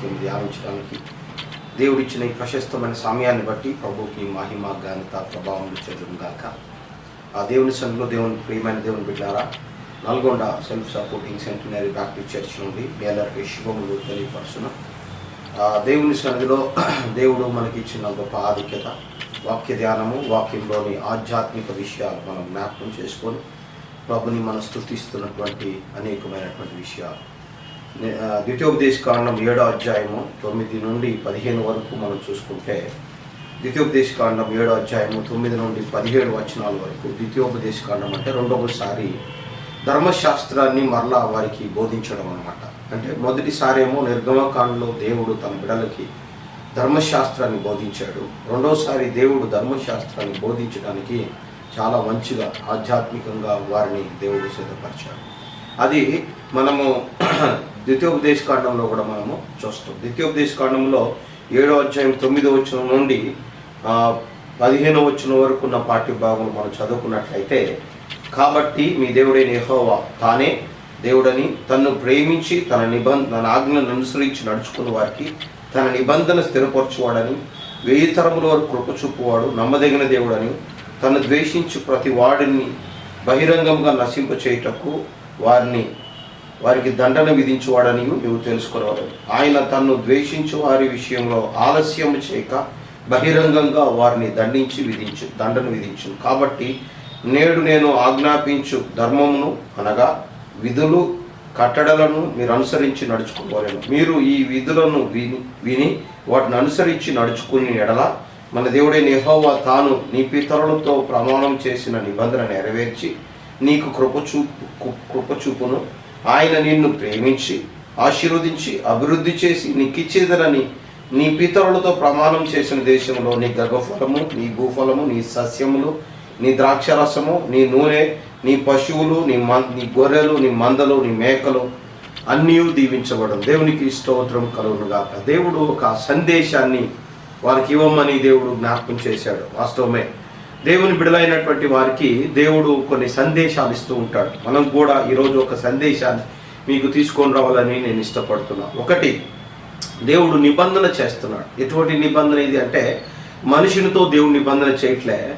వాక్యం ధ్యానించడానికి దేవుడిచ్చిన ఈ ప్రశస్తమైన సమయాన్ని బట్టి ప్రభుకి మహిమ ఘనత ప్రభావం ఇచ్చేదం గాక. ఆ దేవుని సన్నిలో దేవుని ప్రియమైన దేవుని బిడ్డారా Nalgonda self supporting centenary Baptist church నుండి మీ శుభములు తెలియపరుస్తున్నాం ఆ దేవుని సన్నిధిలో దేవుడు మనకి ఇచ్చిన గొప్ప ఆధిక్యత వాక్య ధ్యానము వాక్యంలోని ఆధ్యాత్మిక విషయాలు మనం జ్ఞాపకం చేసుకొని ప్రభుని మనం స్థుతిస్తున్నటువంటి అనేకమైనటువంటి విషయాలు. ద్వితీయోపదేశ కాండం ఏడో అధ్యాయము తొమ్మిది నుండి పదిహేను వరకు మనం చూసుకుంటే ద్వితీయోపదేశ కాండం ఏడో అధ్యాయము తొమ్మిది నుండి పదిహేడు వచనాల వరకు ద్వితీయోపదేశ కాండం అంటే రెండవసారి ధర్మశాస్త్రాన్ని మరలా వారికి బోధించడం అనమాట అంటే మొదటిసారేమో నిర్గమకాండలో దేవుడు తన బిడలకి ధర్మశాస్త్రాన్ని బోధించాడు. రెండోసారి దేవుడు ధర్మశాస్త్రాన్ని బోధించడానికి చాలా మంచిగా ఆధ్యాత్మికంగా వారిని దేవుడు సిద్ధపరిచాడు. అది మనము ద్వితీయోపదేశ కాండంలో కూడా మనము చూస్తాం. ద్వితీయోపదేశ కాండంలో ఏడో అధ్యాయం తొమ్మిదో వచ్చిన నుండి పదిహేనో వచ్చిన వరకు ఉన్న పాఠ్య భాగం మనం చదువుకున్నట్లయితే కాబట్టి మీ దేవుడైన యెహోవా తానే దేవుడని తన్ను ప్రేమించి తన నిబంధన తన ఆజ్ఞలను అనుసరించి నడుచుకున్న వారికి తన నిబంధన స్థిరపరచువాడని వెయ్యి తరముల వరకు కృప చూపువాడు నమ్మదగిన దేవుడని తను ద్వేషించి ప్రతి వాడిని బహిరంగంగా నశింప చేయుటకు వారిని వారికి దండన విధించువాడని నువ్వు తెలుసుకోవాలి ఆయన తన్ను ద్వేషించు వారి విషయంలో ఆలస్యం చేయక బహిరంగంగా వారిని దండించి విధించు దండన విధించు. కాబట్టి నేడు నేను ఆజ్ఞాపించు ధర్మమును అనగా విధులు కట్టడలను మీరు అనుసరించి నడుచుకోలేను మీరు ఈ విధులను విని విని వాటిని అనుసరించి నడుచుకుని ఎడల మన దేవుడే నిహోవా తాను నీ పితరులతో ప్రమాణం చేసిన నిబంధన నెరవేర్చి నీకు కృపచూపు కృపచూపును ఆయన నిన్ను ప్రేమించి ఆశీర్వదించి అభివృద్ధి చేసి నీకిచ్చేదనని నీ పితరులతో ప్రమాణం చేసిన దేశంలో నీ గర్భఫలము నీ భూఫలము నీ సస్యములు నీ ద్రాక్షరసము నీ నూనె నీ పశువులు నీ మన్ నీ గొర్రెలు నీ మందలు నీ మేకలు అన్నీ దీవించబడడం దేవునికి స్తోత్రం కలుగునుగాక దేవుడు ఒక సందేశాన్ని వారికి ఇవ్వమని దేవుడు జ్ఞాపకం చేశాడు. వాస్తవమే దేవుని బిడలైనటువంటి వారికి దేవుడు కొన్ని సందేశాలు ఇస్తూ ఉంటాడు. మనం కూడా ఈరోజు ఒక సందేశాన్ని మీకు తీసుకొని రావాలని నేను ఇష్టపడుతున్నాను ఒకటి దేవుడు నిబంధన చేస్తున్నాడు. ఎటువంటి నిబంధన ఇది అంటే మనుషునితో దేవుడు నిబంధన చేయట్లే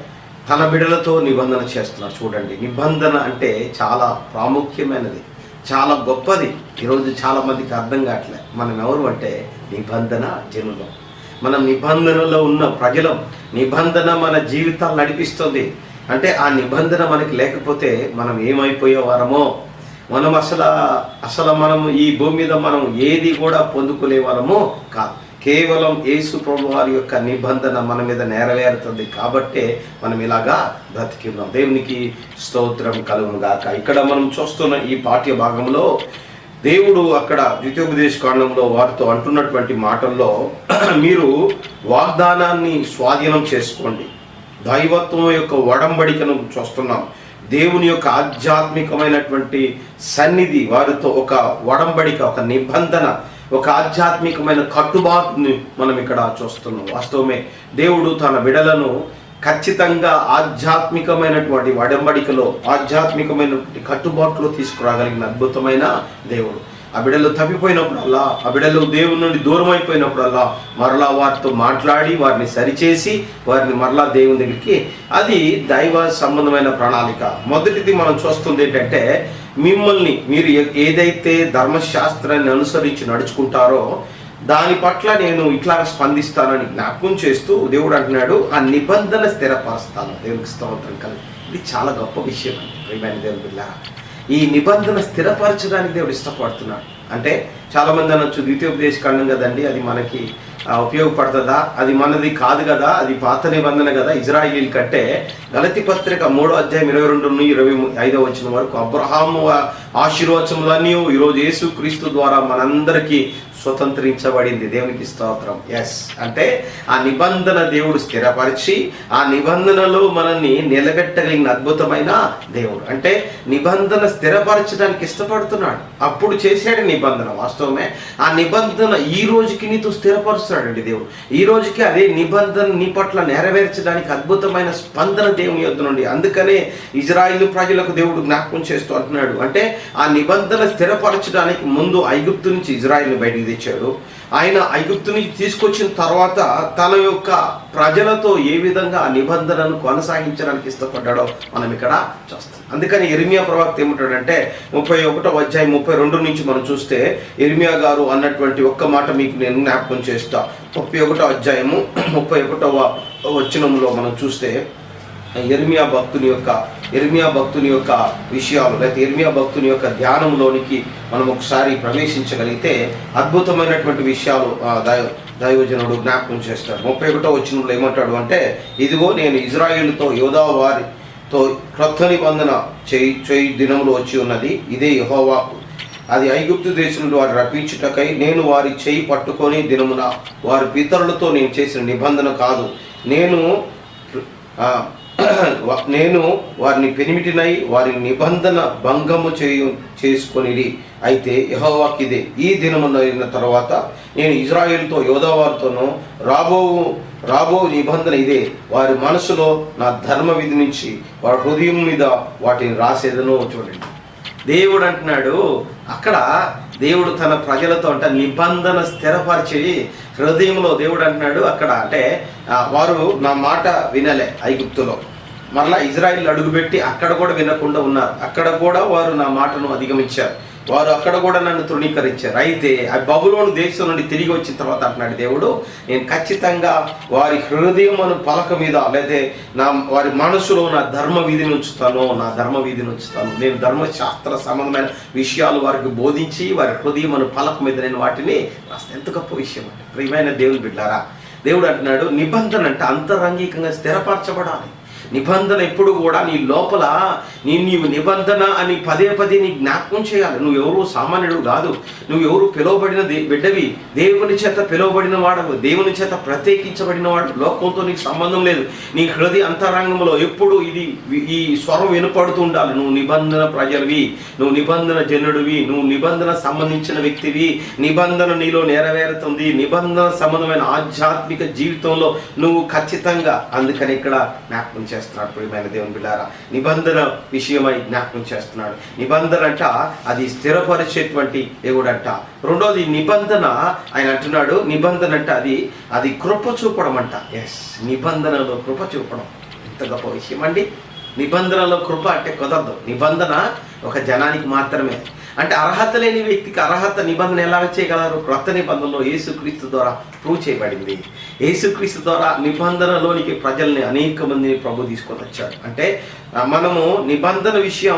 తన బిడలతో నిబంధన చేస్తున్నాడు. చూడండి నిబంధన అంటే చాలా ప్రాముఖ్యమైనది చాలా గొప్పది. ఈరోజు చాలా మందికి అర్థం కావట్లే. మనం ఎవరు అంటే నిబంధన జనులం. మనం నిబంధనలో ఉన్న ప్రజలం నిబంధన మన జీవితాలు నడిపిస్తుంది. అంటే ఆ నిబంధన మనకి లేకపోతే మనం ఏమైపోయేవారమో మనం అసలు అసలు మనం ఈ భూమి మీద మనం ఏది కూడా పొందుకునే వాళ్ళమో కాదు. కేవలం యేసు ప్రభు వారి యొక్క నిబంధన మన మీద నెరవేరుతుంది కాబట్టే మనం ఇలాగా బ్రతికి ఉన్నాం. దేవునికి స్తోత్రం కలుగును గాక ఇక్కడ మనం చూస్తున్న ఈ పాఠ్య భాగంలో దేవుడు అక్కడ ద్వితీయోపదేశ కాండంలో వారితో అంటున్నటువంటి మాటల్లో మీరు వాగ్దానాన్ని స్వాధీనం చేసుకోండి. దైవత్వం యొక్క ఒడంబడికను చూస్తున్నాం. దేవుని యొక్క ఆధ్యాత్మికమైనటువంటి సన్నిధి వారితో ఒక ఒడంబడిక ఒక నిబంధన ఒక ఆధ్యాత్మికమైన కట్టుబాటుని మనం ఇక్కడ చూస్తున్నాం. వాస్తవమే దేవుడు తన బిడలను ఖచ్చితంగా ఆధ్యాత్మికమైనటువంటి వడంబడికలో ఆధ్యాత్మికమైనటువంటి కట్టుబాట్లు తీసుకురాగలిగిన అద్భుతమైన దేవుడు. ఆ బిడ్డలు తప్పిపోయినప్పుడల్లా ఆ బిడ్డలు దేవుని నుండి దూరం అయిపోయినప్పుడల్లా మరలా వారితో మాట్లాడి వారిని సరిచేసి వారిని మరలా దేవుని దగ్గరికి అది దైవ సంబంధమైన ప్రణాళిక. మొదటిది మనం చూస్తుంది ఏంటంటే మిమ్మల్ని మీరు ఏదైతే ధర్మశాస్త్రాన్ని అనుసరించి నడుచుకుంటారో దాని పట్ల నేను ఇట్లా స్పందిస్తానని జ్ఞాపకం చేస్తూ దేవుడు అంటున్నాడు ఆ నిబంధన స్థిరపరుస్తాను. దేవునికి స్తోత్రం కలిగి. ఇది చాలా గొప్ప విషయం అండి ప్రియమైన ఈ నిబంధన స్థిరపరచడానికి దేవుడు ఇష్టపడుతున్నాడు. అంటే చాలా మంది అనొచ్చు ద్వితీయోపదేశ కాండం కదండి అది మనకి ఉపయోగపడుతుందా? అది మనది కాదు కదా అది పాత నిబంధన కదా ఇజ్రాయిలీల కంటే గలతి పత్రిక మూడో అధ్యాయం ఇరవై రెండు నుండి ఇరవై ఐదో వచ్చిన వరకు అబ్రహాము ఆశీర్వచములన్నీ ఈరోజు యేసు క్రీస్తు ద్వారా మనందరికీ స్వతంత్రించబడింది. దేవునికి స్తోత్రం. ఎస్ అంటే ఆ నిబంధన దేవుడు స్థిరపరిచి ఆ నిబంధనలో మనల్ని నిలబెట్టగలిగిన అద్భుతమైన దేవుడు. అంటే నిబంధన స్థిరపరచడానికి ఇష్టపడుతున్నాడు. అప్పుడు చేశాడు నిబంధన వాస్తవమే. ఆ నిబంధన ఈ రోజుకి నీతో స్థిరపరుస్తున్నాడండి దేవుడు. ఈ రోజుకి అదే నిబంధన నీ పట్ల నెరవేర్చడానికి అద్భుతమైన స్పందన దేవుని యొద్ నుండి. అందుకనే ఇజ్రాయిల్ ప్రజలకు దేవుడు జ్ఞాపకం చేస్తూ అంటున్నాడు. అంటే ఆ నిబంధన స్థిరపరచడానికి ముందు ఐగుప్తు నుంచి ఇజ్రాయిల్ బయటికి తెచ్చాడు ఆయన ఐగుప్తుని తీసుకొచ్చిన తర్వాత తన యొక్క ప్రజలతో ఏ విధంగా ఆ నిబంధనను కొనసాగించడానికి ఇష్టపడ్డాడో మనం ఇక్కడ చూస్తాం. అందుకని ఇర్మియా ప్రవక్త ఏమంటాడంటే ముప్పై ఒకటో అధ్యాయం ముప్పై రెండు నుంచి మనం చూస్తే ఇర్మియా గారు అన్నటువంటి ఒక్క మాట మీకు నేను జ్ఞాపకం చేస్తా. ముప్పై ఒకటో అధ్యాయము ముప్పై ఒకటవ వచనంలో మనం చూస్తే ఎర్మియా భక్తుని యొక్క ఎర్మియా భక్తుని యొక్క విషయాలు లేకపోతే ఎర్మియా భక్తుని యొక్క ధ్యానంలోనికి మనం ఒకసారి ప్రవేశించగలిగితే అద్భుతమైనటువంటి విషయాలు దైవజనుడు జ్ఞాపకం చేస్తాడు. ముప్పై ఒకటో వచ్చినప్పుడు ఏమంటాడు అంటే ఇదిగో నేను ఇజ్రాయిల్తో యోధా వారితో క్రొత్త నిబంధన చేయి చేయి దినములు వచ్చి ఉన్నది ఇదే యహోవాకు. అది ఐగుప్తు దేశంలో వారు రప్పించుటకై నేను వారి చేయి పట్టుకొని దినమున వారి పితరులతో నేను చేసిన నిబంధన కాదు. నేను నేను వారిని పెనిమిటినై వారి నిబంధన భంగము చేయు చేసుకొనిది అయితే యహోవాకిదే ఈ దినమున తర్వాత నేను ఇజ్రాయేల్తో యోధావారితోనూ రాబో రాబో నిబంధన ఇదే. వారి మనసులో నా ధర్మ విధి నుంచి వారి హృదయం మీద వాటిని రాసేదను చూడండి. దేవుడు అంటున్నాడు అక్కడ దేవుడు తన ప్రజలతో అంటే నిబంధన స్థిరపరిచి హృదయంలో దేవుడు అంటున్నాడు అక్కడ. అంటే వారు నా మాట వినలే ఐగుప్తులో. మరలా ఇజ్రాయిల్ అడుగుపెట్టి అక్కడ కూడా వినకుండా ఉన్నారు. అక్కడ కూడా వారు నా మాటను అధిగమించారు. వారు అక్కడ కూడా నన్ను తృణీకరించారు. అయితే ఆ బబులోను దేశం నుండి తిరిగి వచ్చిన తర్వాత అంటున్నాడు దేవుడు నేను ఖచ్చితంగా వారి హృదయమును పలక మీద లేదా నా వారి మనసులో నా ధర్మ వీధిని ఉంచుతాను నా ధర్మ వీధిని ఉంచుతాను. నేను ధర్మశాస్త్ర సంబంధమైన విషయాలు వారికి బోధించి వారి హృదయం పలక మీద నేను వాటిని రాస్తాను. ఎంత గొప్ప విషయం అంటే ప్రియమైన దేవుని బిడ్డారా దేవుడు అంటున్నాడు నిబంధన అంటే అంతరంగికంగా స్థిరపరచబడాలి. నిబంధన ఎప్పుడు కూడా నీ లోపల నీ నీవు నిబంధన అని పదే పదే నీ జ్ఞాపకం చేయాలి. నువ్వు ఎవరు సామాన్యుడు కాదు. నువ్వు ఎవరు పిలువబడిన దే- బిడ్డవి. దేవుని చేత పిలువబడిన వాడవు. దేవుని చేత ప్రత్యేకించబడిన వాడు. లోకంతో నీకు సంబంధం లేదు. నీ హృదయ అంతరంగంలో ఎప్పుడు ఇది ఈ స్వరం వినపడుతూ ఉండాలి. నువ్వు నిబంధన ప్రజలవి. నువ్వు నిబంధన జనుడివి. నువ్వు నిబంధన సంబంధించిన వ్యక్తివి. నిబంధన నీలో నెరవేరుతుంది. నిబంధన సంబంధమైన ఆధ్యాత్మిక జీవితంలో నువ్వు ఖచ్చితంగా అందుకని ఇక్కడ జ్ఞాపకం చేస్తున్నాడు ప్రియమైన దేవుని బిడ్డారా. నిబంధన విషయమై జ్ఞాపకం చేస్తున్నాడు. నిబంధన అంట అది స్థిరపరిచేటువంటి దేవుడు అంట రెండోది నిబంధన ఆయన అంటున్నాడు నిబంధన అంట అది అది కృప చూపడం అంట ఎస్ నిబంధనలో కృప చూపడం. ఎంత గొప్ప విషయం అండి. నిబంధనలో కృప అంటే కుదరదు. నిబంధన ఒక జనానికి మాత్రమే. అంటే అర్హత లేని వ్యక్తికి అర్హత నిబంధన ఎలా చేయగలరు? క్రొత్త నిబంధనలో యేసుక్రీస్తు ద్వారా ప్రూవ్ చేయబడింది. యేసుక్రీస్తు ద్వారా నిబంధనలోనికి ప్రజల్ని అనేక మందిని ప్రభు తీసుకొని వచ్చాడు. అంటే మనము నిబంధన విషయం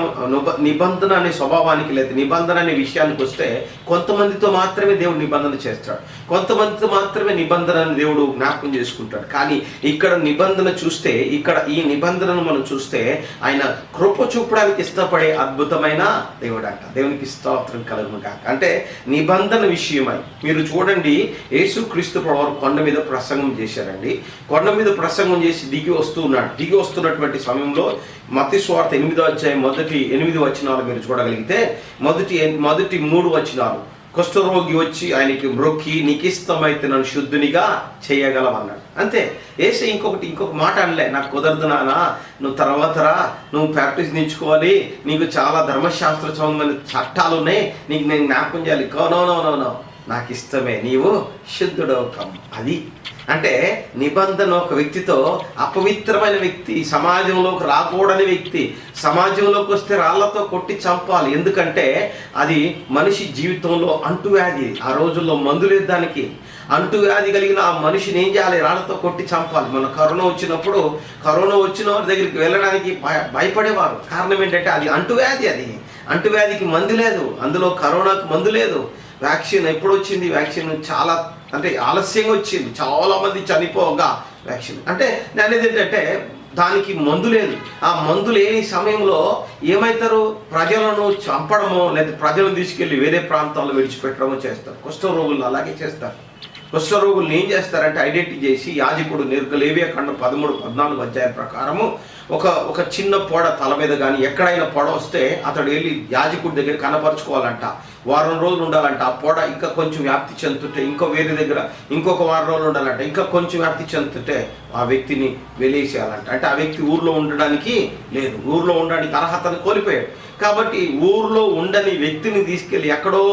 నిబంధన అనే స్వభావానికి లేదా నిబంధన అనే విషయానికి వస్తే కొంతమందితో మాత్రమే దేవుడు నిబంధన చేస్తాడు. కొంతమందితో మాత్రమే నిబంధనని దేవుడు జ్ఞాపకం చేసుకుంటాడు. కానీ ఇక్కడ నిబంధన చూస్తే ఇక్కడ ఈ నిబంధనను మనం చూస్తే ఆయన కృప చూపడానికి ఇష్టపడే అద్భుతమైన దేవుడు అంట దేవునికి స్తోత్రం కలుగును కాక అంటే నిబంధన విషయమై మీరు చూడండి యేసుక్రీస్తు ప్రభు కొండ మీద ప్రసంగం ప్రసంగం చేశారండి. కొండ మీద ప్రసంగం చేసి దిగి వస్తున్నాడు దిగి వస్తున్నటువంటి సమయంలో మతి స్వార్థ ఎనిమిదో అధ్యాయం మొదటి ఎనిమిది వచనాలు మీరు చూడగలిగితే మొదటి మొదటి మూడు వచనాలు కుష్ఠరోగి వచ్చి ఆయనకి మ్రొక్కి నీకు ఇష్టమైతే నన్ను శుద్ధునిగా చేయగలమన్నాడు అంతే. ఏసే ఇంకొకటి ఇంకొక మాట అనలే నాకు కుదరదు నానా నువ్వు తర్వాత రా నువ్వు ప్రాక్టీస్ నేర్చుకోవాలి నీకు చాలా ధర్మశాస్త్ర సంబంధమైన చట్టాలు ఉన్నాయి నీకు నేను జ్ఞాపకం చేయాలి. నో నో నో నో నాకు ఇష్టమే నీవు శుద్ధుడవు అది అంటే నిబంధన ఒక వ్యక్తితో అపవిత్రమైన వ్యక్తి సమాజంలోకి రాకూడని వ్యక్తి సమాజంలోకి వస్తే రాళ్ళతో కొట్టి చంపాలి. ఎందుకంటే అది మనిషి జీవితంలో అంటువ్యాధి. ఆ రోజుల్లో మందు లేదు దానికి. అంటువ్యాధి కలిగిన ఆ మనిషిని ఏం చేయాలి? రాళ్ళతో కొట్టి చంపాలి. మన కరోనా వచ్చినప్పుడు కరోనా వచ్చిన వారి దగ్గరికి వెళ్ళడానికి భయ- భయపడేవారు. కారణం ఏంటంటే అది అంటువ్యాధి అది. అంటువ్యాధికి మందు లేదు. అందులో కరోనాకు మందు లేదు. వ్యాక్సిన్ ఎప్పుడు వచ్చింది వ్యాక్సిన్ చాలా అంటే ఆలస్యంగా వచ్చింది. చాలా మంది చనిపోగా వ్యాక్సిన్. అంటే నేను అనేది ఏంటంటే దానికి మందు లేదు. ఆ మందు లేని సమయంలో ఏమవుతారు ప్రజలను చంపడమో లేదా ప్రజలను తీసుకెళ్ళి వేరే ప్రాంతాల్లో విడిచిపెట్టడమో చేస్తారు. కుష్ఠరోగులు అలాగే చేస్తారు. కుష్ఠరోగులు ఏం చేస్తారంటే ఐడెంటిఫై చేసి యాజకుడు నిర్గలేవియ ఖండం పదమూడు పద్నాలుగు అధ్యాయ ప్రకారము ఒక ఒక చిన్న పొడ తల మీద కానీ ఎక్కడైనా పొడ వస్తే అతడు వెళ్ళి యాజకుడి దగ్గర కనపరుచుకోవాలంట. వారం రోజులు ఉండాలంట. ఆ పొడ ఇంకా కొంచెం వ్యాప్తి చెందుతుంటే ఇంకో వేరే దగ్గర ఇంకొక వారం రోజులు ఉండాలంట. ఇంకా కొంచెం వ్యాప్తి చెందుతుంటే ఆ వ్యక్తిని వెలేసేయాలంట అంటే ఆ వ్యక్తి ఊర్లో ఉండడానికి లేదు. ఊర్లో ఉండడానికి అర్హతను కోల్పోయాడు. కాబట్టి ఊర్లో ఉండని వ్యక్తిని తీసుకెళ్ళి ఎక్కడో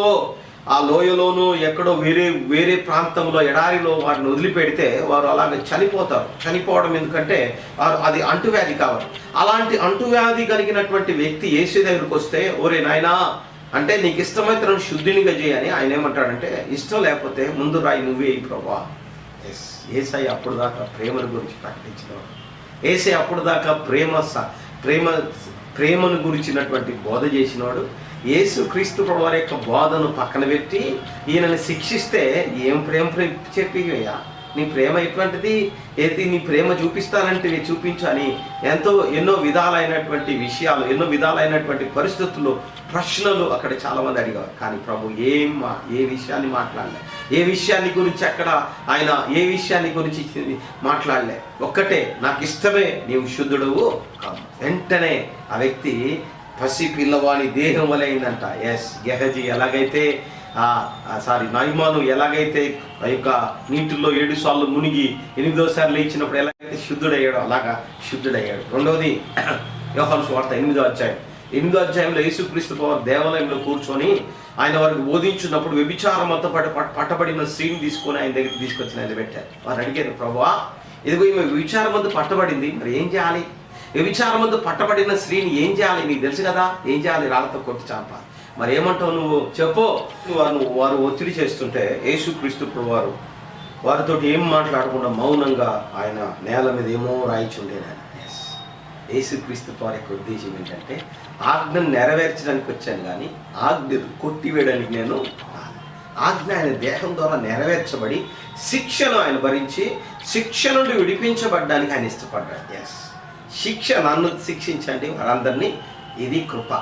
ఆ లోయలోనూ ఎక్కడో వేరే వేరే ప్రాంతంలో ఎడారిలో వారిని వదిలిపెడితే వారు అలాగే చనిపోతారు. చనిపోవడం ఎందుకంటే వారు అది అంటువ్యాధి కావాలి అలాంటి అంటువ్యాధి కలిగినటువంటి వ్యక్తి ఏసీ దగ్గరికి వస్తే ఓరే నాయనా అంటే నీకు ఇష్టమైతే నన్ను శుద్ధినిగా చేయని ఆయన ఏమంటాడంటే ఇష్టం లేకపోతే ముందు రాయి నువ్వే ఈ ప్రభా ఎస్ ఏసై అప్పుడు దాకా ప్రేమను గురించి ప్రకటించినవాడు. ఏసై అప్పుడు దాకా ప్రేమ ప్రేమ ప్రేమను గురించినటువంటి బోధ చేసినవాడు. యేసు క్రీస్తు ప్రభు వారి యొక్క బోధను పక్కన పెట్టి ఈయనని శిక్షిస్తే ఏం ప్రేమ ప్రే- చెప్పివయ్యా నీ ప్రేమ ఎటువంటిది? ఏది నీ ప్రేమ చూపిస్తానంటే నేను చూపించు ఎంతో ఎన్నో విధాలైనటువంటి విషయాలు ఎన్నో విధాలైనటువంటి పరిస్థితులు ప్రశ్నలు అక్కడ చాలా మంది అడిగారు. కానీ ప్రభు ఏం మా ఏ విషయాన్ని మాట్లాడలే? ఏ విషయాన్ని గురించి అక్కడ ఆయన ఏ విషయాన్ని గురించి మాట్లాడలే. ఒక్కటే నాకు ఇష్టమే నీవు శుద్ధుడవు వెంటనే ఆ వ్యక్తి పసి పిల్లవాని దేహం వలె అయిందంట. ఎస్ గెహజీ ఎలాగైతే సారీ నైమాను ఎలాగైతే ఆ యొక్క నీటిలో ఏడు సార్లు మునిగి ఎనిమిదో సార్లు లేచినప్పుడు ఎలాగైతే శుద్ధుడయ్యాడో అలాగా శుద్ధుడయ్యాడు. రెండవది యోహాను వార్త ఎనిమిదో అధ్యాయం. ఎనిమిదో అధ్యాయంలో యేసుక్రీస్తు పవర్ దేవాలయంలో కూర్చొని ఆయన వారికి బోధించినప్పుడు వ్యభిచారం అంతా పట్ట పట్టబడిన సీన్ తీసుకొని ఆయన దగ్గర తీసుకొచ్చి ఆయన పెట్టారు. వారు అడిగారు ప్రభా ఇదిగో ఈమె విచారం అందు పట్టబడింది మరి ఏం చేయాలి? వ్యభిచారం అందు పట్టబడిన స్త్రీని ఏం చేయాలి? నీకు తెలుసు కదా ఏం చేయాలి? రాళ్ళతో కొట్టి చంపాలి. మరి ఏమంటావు నువ్వు? చెప్పు. వారు వారు ఒత్తిడి చేస్తుంటే యేసుక్రీస్తు వారు వారితో ఏం మాట్లాడకుండా మౌనంగా ఆయన నేల మీద ఏమో రాయిచుండేది ఆయన. యేసుక్రీస్తు వారి యొక్క ఉద్దేశం ఏంటంటే ఆజ్ఞను నెరవేర్చడానికి వచ్చాను కానీ ఆజ్ఞ కొట్టివేయడానికి నేను. ఆజ్ఞ ఆయన దేహం ద్వారా నెరవేర్చబడి శిక్షను ఆయన భరించి శిక్ష నుండి విడిపించబడ్డానికి ఆయన ఇష్టపడ్డాడు. ఎస్ శిక్ష నన్ను శిక్షించండి వారందరినీ ఇది కృప.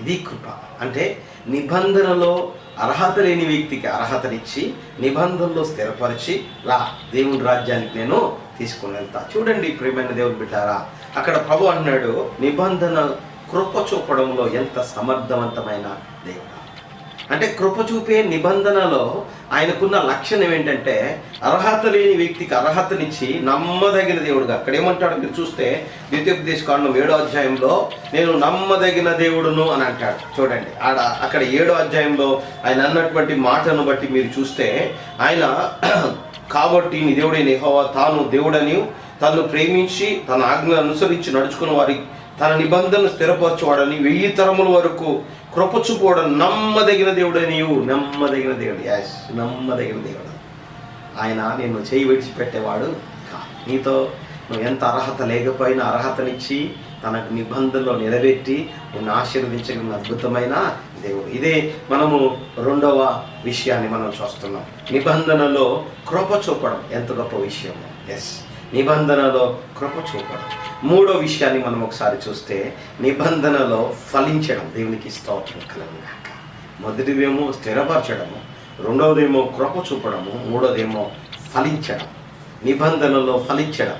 ఇది కృప. అంటే నిబంధనలో అర్హత లేని వ్యక్తికి అర్హతనిచ్చి నిబంధనలో స్థిరపరిచి రా దేవుని రాజ్యానికి నేను తీసుకుని వెళ్తా చూడండి ప్రియమైన దేవుని బిడ్డారా అక్కడ ప్రభు అన్నాడు నిబంధన కృప చూపడంలో ఎంత సమర్థవంతమైన దేవుడు? అంటే కృప చూపే నిబంధనలో ఆయనకున్న లక్షణం ఏంటంటే అర్హత లేని వ్యక్తికి అర్హతనిచ్చి నమ్మదగిన దేవుడుగా. అక్కడ ఏమంటాడు మీరు చూస్తే ద్వితీయోపదేశ కాండం ఏడో అధ్యాయంలో నేను నమ్మదగిన దేవుడును అని అంటాడు. చూడండి. ఆడ అక్కడ ఏడో అధ్యాయంలో ఆయన అన్నటువంటి మాటను బట్టి మీరు చూస్తే ఆయన కాబట్టి నీ దేవుడైన యెహోవా తాను దేవుడని తను ప్రేమించి తన ఆజ్ఞ అనుసరించి నడుచుకున్న వారికి తన నిబంధనను స్థిరపరచువాడని వెయ్యి తరముల వరకు కృప నమ్మదగిన దేవుడే నీవు నమ్మదగిన దేవుడు. యాస్ నమ్మదగిన దేవుడు. ఆయన నిన్ను చేయి విడిచిపెట్టేవాడు నీతో నువ్వు ఎంత అర్హత లేకపోయినా అర్హతనిచ్చి తనకు నిబంధనలో నిలబెట్టి నిన్ను ఆశీర్వదించగలిగిన అద్భుతమైన దేవుడు. ఇదే మనము రెండవ విషయాన్ని మనం చూస్తున్నాం. నిబంధనలో కృప చూపడం ఎంత గొప్ప విషయం ఎస్ నిబంధనలో కృప చూపడం. మూడో విషయాన్ని మనం ఒకసారి చూస్తే నిబంధనలో ఫలించడం దేవునికి స్తోత్రం కలగాక మొదటిదేమో స్థిరపరచడము రెండవదేమో కృప చూపడము మూడోదేమో ఫలించడం. నిబంధనలో ఫలించడం.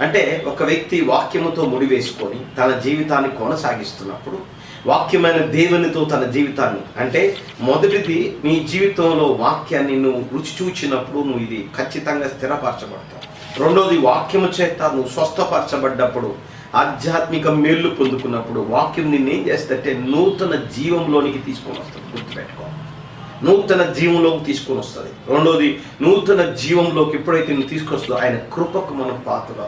అంటే ఒక వ్యక్తి వాక్యముతో ముడివేసుకొని తన జీవితాన్ని కొనసాగిస్తున్నప్పుడు వాక్యమైన దేవునితో తన జీవితాన్ని అంటే మొదటిది నీ జీవితంలో వాక్యాన్ని నువ్వు రుచి చూచినప్పుడు నువ్వు ఇది ఖచ్చితంగా స్థిరపరచబడతావు. రెండోది వాక్యము చేత నువ్వు స్వస్థపరచబడ్డప్పుడు ఆధ్యాత్మిక మేళ్ళు పొందుకున్నప్పుడు వాక్యం నిన్నేం చేస్తుందంటే నూతన జీవంలోనికి తీసుకొని వస్తుంది. గుర్తుపెట్టుకో. నూతన జీవంలోకి తీసుకొని వస్తుంది. రెండోది నూతన జీవంలోకి ఎప్పుడైతే నువ్వు తీసుకొస్తుందో ఆయన కృపకు మనం పాత్ర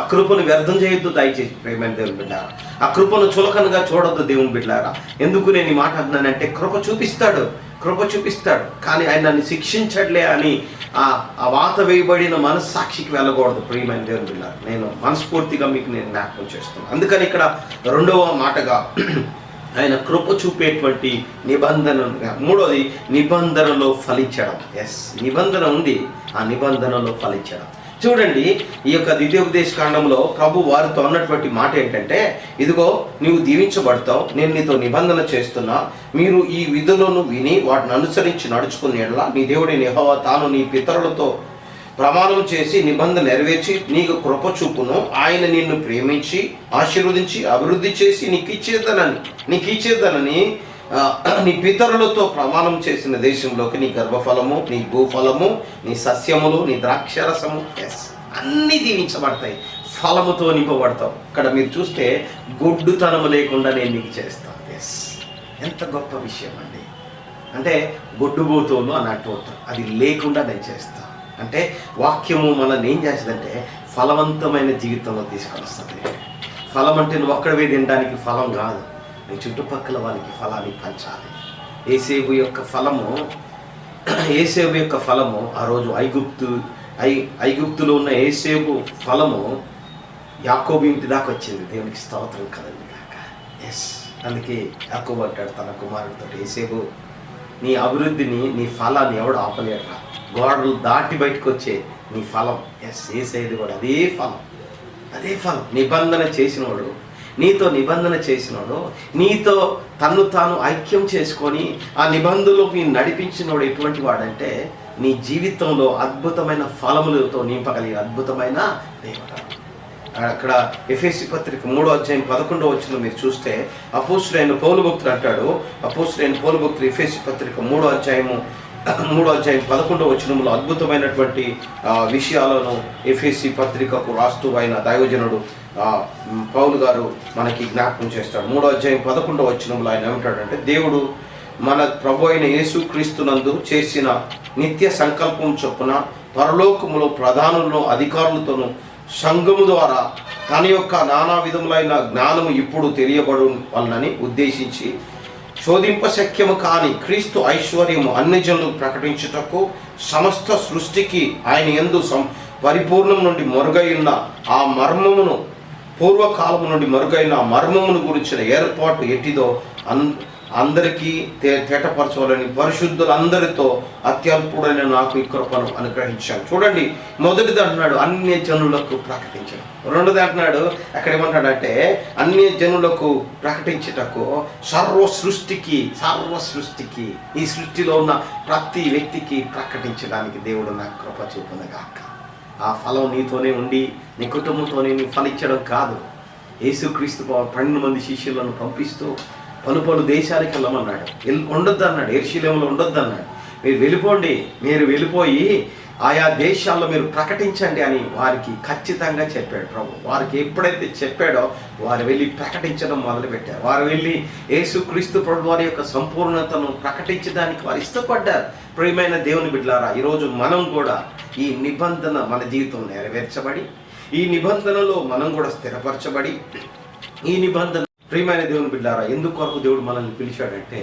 ఆ కృపను వ్యర్థం చేయొద్దు దయచేసి ప్రేమైన దేవుని బిడ్డారా ఆ కృపను చులకనగా చూడొద్దు దేవుని బిడ్డారా. ఎందుకు నేను ఈ మాట అంటున్నానంటే కృప చూపిస్తాడు. కృప చూపిస్తాడు. కానీ ఆయన నన్ను శిక్షించట్లే అని ఆ ఆ వాత వేయబడిన మనస్సాక్షికి వెళ్ళకూడదు. ప్రియమైన దేవుని బిడ్డారా నేను మనస్ఫూర్తిగా మీకు నేను జ్ఞాపకం చేస్తున్నాను. అందుకని ఇక్కడ రెండవ మాటగా ఆయన కృప చూపేటువంటి నిబంధన మూడోది నిబంధనలో ఫలించడం. ఎస్ నిబంధన ఉంది. ఆ నిబంధనలో ఫలించడం. చూడండి ఈ యొక్క ద్వితీయోపదేశ కాండంలో ప్రభు వారితో అన్నటువంటి మాట ఏంటంటే ఇదిగో నీవు దీవించబడతావు నేను నీతో నిబంధన చేస్తున్నా మీరు ఈ విధులను విని వాటిని అనుసరించి నడుచుకునే నీ దేవుడి నిహవ తాను నీ పితరులతో ప్రమాణం చేసి నిబంధన నెరవేర్చి నీకు కృప చూపును. ఆయన నిన్ను ప్రేమించి ఆశీర్వదించి అభివృద్ధి చేసి నీకు ఇచ్చేదనని నీకు ఇచ్చేదనని నీ పితరులతో ప్రమాణం చేసిన దేశంలోకి నీ గర్భఫలము నీ భూఫలము నీ సస్యములు నీ ద్రాక్షరసము ఎస్ అన్ని దీవించబడతాయి. ఫలముతో నింపబడతావు. ఇక్కడ మీరు చూస్తే గొడ్డుతనము లేకుండా నేను నీకు చేస్తాను ఎస్ ఎంత గొప్ప విషయం అండి. అంటే గొడ్డుబోతోలు అన్నట్టు అది లేకుండా నేను చేస్తాను అంటే వాక్యము మనల్ని ఏం చేస్తుందంటే ఫలవంతమైన జీవితంలో తీసుకొస్తుంది. ఫలం అంటే నువ్వు ఒక్కడవే తినడానికి ఫలం కాదు. నీ చుట్టుపక్కల వాళ్ళకి ఫలాన్ని పంచాలి. ఏసేబు యొక్క ఫలము ఏసేవు యొక్క ఫలము ఆ రోజు ఐగుప్తు ఐ ఐగుప్తులో ఉన్న ఏసేపు ఫలము యాకోబు ఇంటి దాకా వచ్చింది. దేవునికి స్తోత్రం కదండి కాక. ఎస్ అందుకే యాకోబు అంటాడు తన కుమారుడితో ఏసేపు నీ అభివృద్ధిని నీ ఫలాన్ని ఎవడు ఆపలేడురా? గోడలు దాటి బయటకు వచ్చే నీ ఫలం. ఎస్ ఏసేది కూడా అదే ఫలం. అదే ఫలం. నిబంధన చేసినవాడు నీతో నిబంధన చేసినవాడు నీతో తన్ను తాను ఐక్యం చేసుకొని ఆ నిబంధనలోకి నడిపించినోడు ఎటువంటి వాడంటే నీ జీవితంలో అద్భుతమైన ఫలములతో నింపగలిగే అద్భుతమైన దేవుడు. అక్కడ ఎఫ్ఎస్సి పత్రిక మూడో అధ్యాయం పదకొండో వచ్చిన మీరు చూస్తే అపోసులైన పౌలు భక్తులు అంటాడు అపోసులైన పౌలు భక్తులు ఎఫ్ఎస్సి పత్రిక మూడో అధ్యాయము మూడో అధ్యాయం పదకొండో వచనంలో అద్భుతమైనటువంటి విషయాలను ఎఫ్ఎస్సి పత్రికకు రాస్తూ అయిన దైవజనుడు పౌలు గారు మనకి జ్ఞాపకం చేస్తారు. మూడో అధ్యాయం పదకొండో వచనంలో ఆయన ఏమిటాడంటే దేవుడు మన ప్రభు అయిన యేసుక్రీస్తునందు చేసిన నిత్య సంకల్పం చొప్పున పరలోకములో ప్రధానులను అధికారులతోనూ సంఘము ద్వారా తన యొక్క నానా విధములైన జ్ఞానము ఇప్పుడు తెలియబడు వలనని ఉద్దేశించి శోధింప శక్యము కాని క్రీస్తు ఐశ్వర్యము అన్ని జనులు ప్రకటించుటకు సమస్త సృష్టికి ఆయన ఎందు సం పరిపూర్ణం నుండి మరుగైన ఆ మర్మమును పూర్వకాలం నుండి మరుగైన మర్మమును గురించిన ఏర్పాటు ఎట్టిదో అన్ అందరికీ తే తేటపరచవాలని పరిశుద్ధులందరితో అత్యల్పుడైన నాకు ఈ కృపను అనుగ్రహించాను చూడండి మొదటిది అంటున్నాడు అన్య జనులకు ప్రకటించడం. రెండోది అంటున్నాడు అక్కడ ఏమంటాడంటే అన్య జనులకు ప్రకటించుటకు సర్వ సృష్టికి సర్వ సృష్టికి ఈ సృష్టిలో ఉన్న ప్రతి వ్యక్తికి ప్రకటించడానికి దేవుడు నాకు కృప చూపునగాక. ఆ ఫలం నీతోనే ఉండి నీ కుటుంబంతోనే నీ ఫలించడం కాదు. యేసుక్రీస్తు పన్నెండు మంది శిష్యులను పంపిస్తూ పలు పలు దేశాలకు వెళ్ళమన్నాడు. వెళ్ళి ఉండొద్దు అన్నాడు ఎర్శీలంలో ఉండొద్దు అన్నాడు మీరు వెళ్ళిపోండి. మీరు వెళ్ళిపోయి ఆయా దేశాల్లో మీరు ప్రకటించండి అని వారికి ఖచ్చితంగా చెప్పాడు ప్రభు. వారికి ఎప్పుడైతే చెప్పాడో వారు వెళ్ళి ప్రకటించడం మొదలుపెట్టారు. వారు వెళ్ళి యేసుక్రీస్తు ప్రభు వారి యొక్క సంపూర్ణతను ప్రకటించడానికి వారు ఇష్టపడ్డారు. ప్రియమైన దేవుని బిడ్డలారా ఈరోజు మనం కూడా ఈ నిబంధన మన జీవితం నెరవేర్చబడి ఈ నిబంధనలో మనం కూడా స్థిరపరచబడి ఈ నిబంధన ప్రియమైన దేవుని బిడ్డారా ఎందుకొరకు దేవుడు మనల్ని పిలిచాడంటే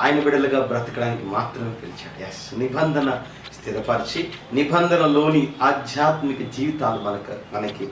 ఆయన బిడ్డలుగా బ్రతకడానికి మాత్రమే పిలిచాడు. ఎస్ నిబంధన స్థిరపరిచి నిబంధనలోని ఆధ్యాత్మిక జీవితాలు మనకు మనకి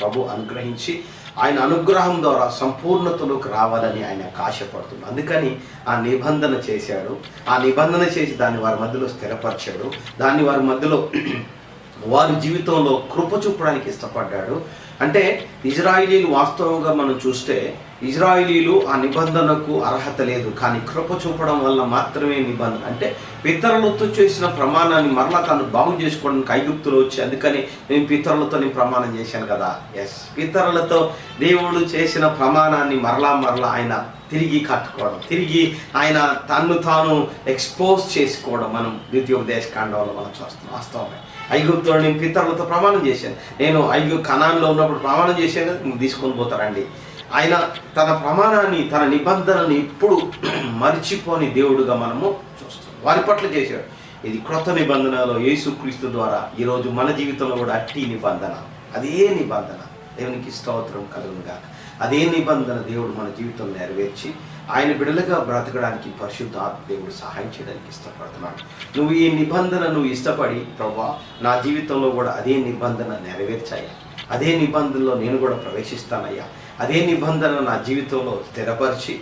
ప్రభు అనుగ్రహించి ఆయన అనుగ్రహం ద్వారా సంపూర్ణతలోకి రావాలని ఆయన ఆశపడుతుంది అందుకని ఆ నిబంధన చేశాడు. ఆ నిబంధన చేసి దాన్ని వారి మధ్యలో స్థిరపరిచాడు. దాన్ని వారి మధ్యలో వారి జీవితంలో కృప చూపడానికి ఇష్టపడ్డాడు. అంటే ఇజ్రాయిలీలు వాస్తవంగా మనం చూస్తే ఇజ్రాయిలీలు ఆ నిబంధనకు అర్హత లేదు. కానీ కృప చూపడం వల్ల మాత్రమే నిబంధన అంటే పితరులతో చేసిన ప్రమాణాన్ని మరలా తాను బాగు చేసుకోవడానికి ఐగుప్తులు వచ్చి అందుకని నేను పితరులతో నేను ప్రమాణం చేశాను కదా. ఎస్ పితరులతో దేవుడు చేసిన ప్రమాణాన్ని మరలా మరలా ఆయన తిరిగి కట్టుకోవడం తిరిగి ఆయన తన్ను తాను ఎక్స్పోజ్ చేసుకోవడం మనం ద్వితీయోపదేశ కాండంలో మనం చూస్తాం వాస్తవమే. ఐగుప్తులో నేను పితరులతో ప్రమాణం చేశాను. నేను ఐగు కణాల్లో ఉన్నప్పుడు ప్రమాణం చేశాను తీసుకొని పోతారండి ఆయన తన ప్రమాణాన్ని తన నిబంధనని ఇప్పుడు మర్చిపోని దేవుడుగా మనము చూస్తాం వారి పట్ల చేశాడు. ఇది క్రొత్త నిబంధనలో యేసుక్రీస్తు ద్వారా ఈరోజు మన జీవితంలో కూడా అట్టి నిబంధన. అదే నిబంధన. దేవునికి స్తోత్రం కలుగునుగా అదే నిబంధన దేవుడు మన జీవితం నెరవేర్చి ఆయన బిడలుగా బ్రతకడానికి పరిశుద్ధ దేవుడు సహాయం చేయడానికి ఇష్టపడుతున్నాడు. నువ్వు ఈ నిబంధన నువ్వు ఇష్టపడి ప్రభా నా జీవితంలో కూడా అదే నిబంధన నెరవేర్చాయా. అదే నిబంధనలో నేను కూడా ప్రవేశిస్తానయ్యా. అదే నిబంధన నా జీవితంలో స్థిరపరిచి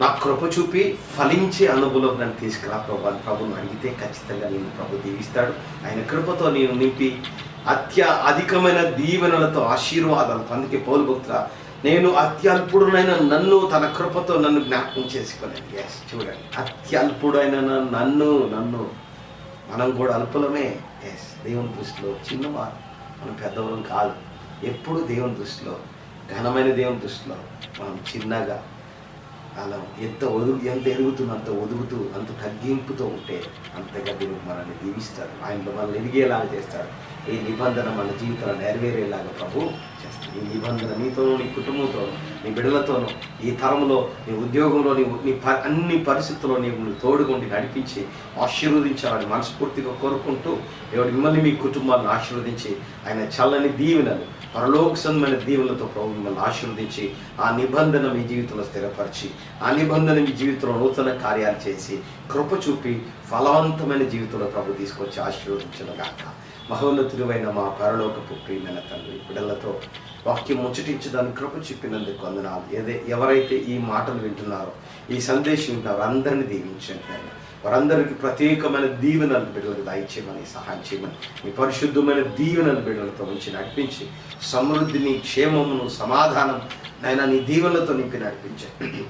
నా కృప చూపి ఫలించే అనుభవం నన్ను తీసుకురా ప్రభు ప్రభుని అడిగితే ఖచ్చితంగా నేను ప్రభు దీవిస్తాడు. ఆయన కృపతో నేను నింపి అత్య అధికమైన దీవెనలతో ఆశీర్వాదాలతో అందుకే పౌలు భక్తుల నేను అత్యల్పుడునైన నన్ను తన కృపతో నన్ను జ్ఞాపకం చేసుకోలేదు. ఎస్ చూడండి. అత్యల్పుడైన నన్ను నన్ను. మనం కూడా అల్పులమే. ఎస్ దేవుని దృష్టిలో చిన్నవారు. మనం పెద్దవాళ్ళం కాదు. ఎప్పుడు దేవుని దృష్టిలో ఘనమైన దేవుని దృష్టిలో మనం చిన్నగా అలా ఎంత ఒదుగు ఎంత ఎదుగుతున్న అంత ఒదుగుతూ అంత తగ్గింపుతో ఉంటే అంతగా దేవుడు మనల్ని దీవిస్తాడు. ఆయనలో మనల్ని ఎదిగేలాగా చేస్తాడు. ఈ నిబంధన మన జీవితంలో నెరవేరేలాగా ప్రభు చేస్తాడు. ఈ నిబంధన నీతోనూ నీ కుటుంబంతోనూ నీ బిడ్డలతోనూ ఈ తరంలో నీ ఉద్యోగంలో నీ నీ ప- అన్ని పరిస్థితుల్లో నీవు తోడుకుండి నడిపించి ఆశీర్వదించాలని మనస్ఫూర్తిగా కోరుకుంటూ దేవుడు మిమ్మల్ని మీ కుటుంబాలను ఆశీర్వదించి ఆయన చల్లని దీవెనలు పరలోకసమైన దీవులతో ప్రభు మిమ్మల్ని ఆశీర్వదించి ఆ నిబంధన మీ జీవితంలో స్థిరపరిచి ఆ నిబంధన మీ జీవితంలో నూతన కార్యాలు చేసి కృప చూపి ఫలవంతమైన జీవితంలో ప్రభు తీసుకొచ్చి ఆశీర్వదించిన గాక మహోన్నతుడైన మా పరలోకపు ప్రియమైన తండ్రి బిడ్డలతో వాక్యం ముచ్చటించడానికి కృప చెప్పినందుకు వందనాలు. ఏదే ఎవరైతే ఈ మాటలు వింటున్నారో ఈ సందేశం వింటున్నారో అందరిని దీవించండి వారందరికీ ప్రత్యేకమైన దీవెనలు బిడ్డలకు దయచేయమని సహాయం చేయమని మీ పరిశుద్ధమైన దీవెనలు బిడ్డలతో ఉంచి నడిపించి సమృద్ధిని క్షేమమును సమాధానం నాయన నీ దీవెనలతో నింపి నడిపించాను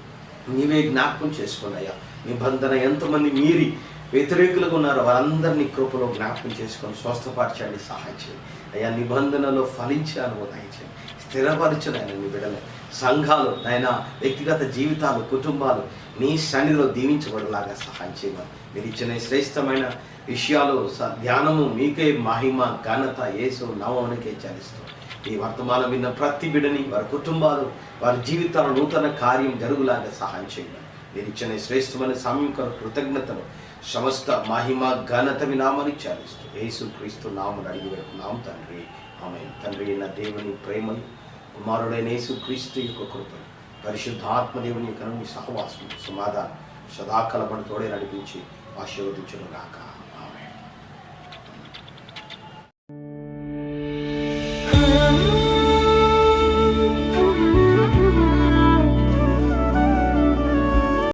నీవే జ్ఞాపకం చేసుకోండి అయ్యా. నిబంధన ఎంతమంది మీరి వ్యతిరేకులుగా ఉన్నారో వారందరినీ కృపలో జ్ఞాపకం చేసుకొని స్వస్థపరచండి సహాయం చేయండి. అయ్యా నిబంధనలో ఫలించే అనుభవం దయచేయండి. స్థిరపరిచిన ఆయన నీ బిడ్డలే సంఘాలు నాయన వ్యక్తిగత జీవితాలు కుటుంబాలు నీ సన్నిధిలో దీవించబడేలాగా సహాయం చేయమని. మీరు ఇచ్చిన శ్రేష్టమైన విషయాలు స- ధ్యానము మీకే మహిమ ఘనత యేసు నవమునికే చలిస్తూ ఈ వర్తమానం విన్న ప్రతి బిడని వారి కుటుంబాలు వారి జీవితాల నూతన కార్యం జరుగులాగా సహాయం చేయమని. మీరు ఇచ్చిన శ్రేష్టమైన సమయం కృతజ్ఞతలు. సమస్త మహిమ ఘనత వినామని చాలిస్తూ యేసు క్రీస్తు నామని అడిగి పెడుతున్నాం తండ్రి. ఆమె తండ్రి అయిన దేవుని ప్రేమని కుమారుడైన యేసు క్రీస్తు యొక్క కృపని. పరిశుద్ధాత్మదేవుని యొక్క మీ సహవాసం సమాధానం సదాకాలమని తోడే నడిపించి ఆశీర్వదించును గాక. ఆమె